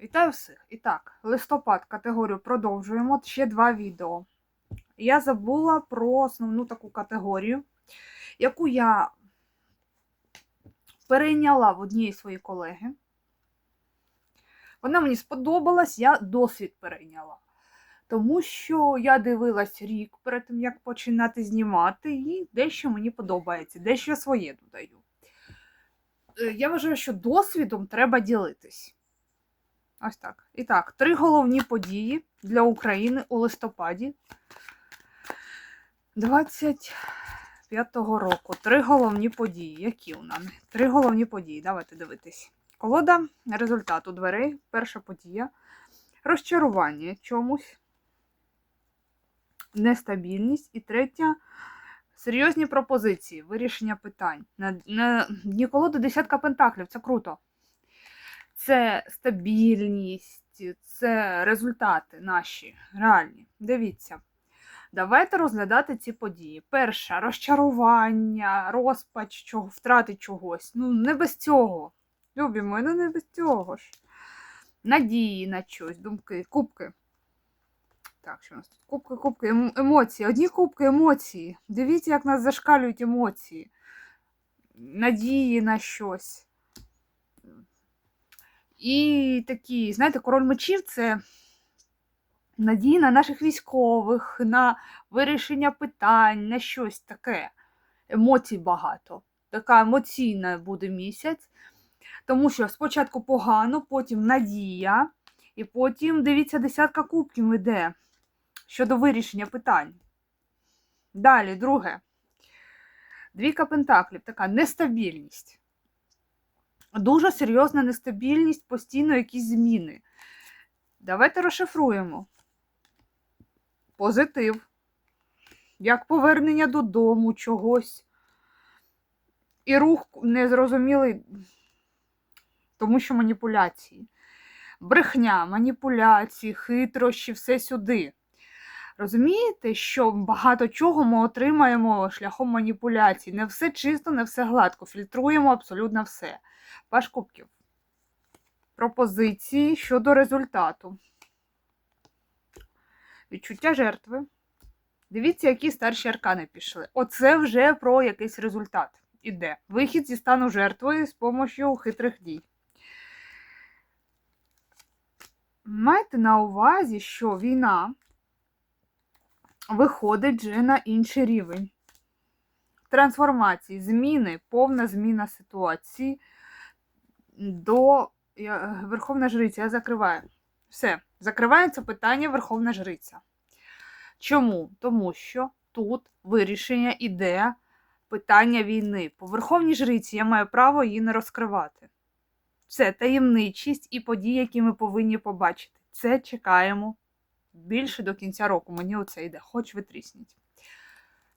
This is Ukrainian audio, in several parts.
Вітаю всіх. І так, листопад категорію продовжуємо. Ще два відео. Я забула про основну таку категорію, яку я перейняла в однієї своєї колеги. Вона мені сподобалась, я досвід перейняла. Тому що я дивилась рік перед тим, як починати знімати, і дещо мені подобається, дещо своє додаю. Е, Я вважаю, що досвідом треба ділитись. Ось так. І так, три головні події для України у листопаді 25-го року. Три головні події. Які у нас? Три головні події. Давайте дивитись. Колода результату дверей. Перша подія. Розчарування чомусь. Нестабільність. І третя. Серйозні пропозиції, вирішення питань. На, на дні колоди десятка пентаклів. Це круто це стабільність, це результати наші реальні. Дивіться. Давайте розглядати ці події. Перше розчарування, розпач, чого, втрати чогось. Ну, не без цього. Любі мої, ну не без цього ж. Надії на щось, думки, кубки. Так, що у нас тут? Кубки, кубки, ем- емоції. Одні кубки, емоції. Дивіться, як нас зашкалюють емоції. Надії на щось. І такі, знаєте, король мечів це надії на наших військових, на вирішення питань, на щось таке. Емоцій багато. Така емоційна буде місяць. Тому що спочатку погано, потім надія, і потім, дивіться, десятка кубків іде щодо вирішення питань. Далі, друге. Двійка пентаклів, така нестабільність дуже серйозна нестабільність, постійно якісь зміни. Давайте розшифруємо. Позитив. Як повернення додому чогось. І рух незрозумілий, тому що маніпуляції. Брехня, маніпуляції, хитрощі, все сюди. Розумієте, що багато чого ми отримаємо шляхом маніпуляцій. Не все чисто, не все гладко. Фільтруємо абсолютно все. Паш кубків. Пропозиції щодо результату. Відчуття жертви. Дивіться, які старші аркани пішли. Оце вже про якийсь результат іде. Вихід зі стану жертвою з допомогою хитрих дій. Майте на увазі, що війна виходить вже на інший рівень. Трансформації, зміни, повна зміна ситуації до Верховна Жриця. Я закриваю. Все, закривається питання Верховна Жриця. Чому? Тому що тут вирішення іде питання війни. По Верховній Жриці я маю право її не розкривати. Це таємничість і події, які ми повинні побачити. Це чекаємо більше до кінця року. Мені оце йде, хоч витрісніть.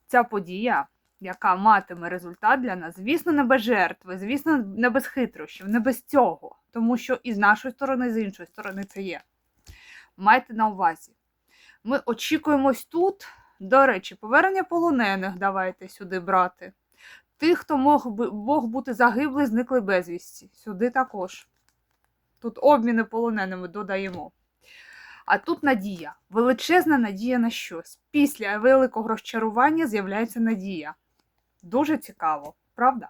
Ця подія яка матиме результат для нас, звісно, не без жертви, звісно, не без хитрощів, не без цього. Тому що і з нашої сторони, і з іншої сторони це є. Майте на увазі. Ми очікуємось тут, до речі, повернення полонених давайте сюди брати. Тих, хто мог мог бути загиблий, зникли безвісті. Сюди також. Тут обміни полоненими додаємо. А тут надія, величезна надія на щось. Після великого розчарування з'являється надія. Дуже цікаво, правда?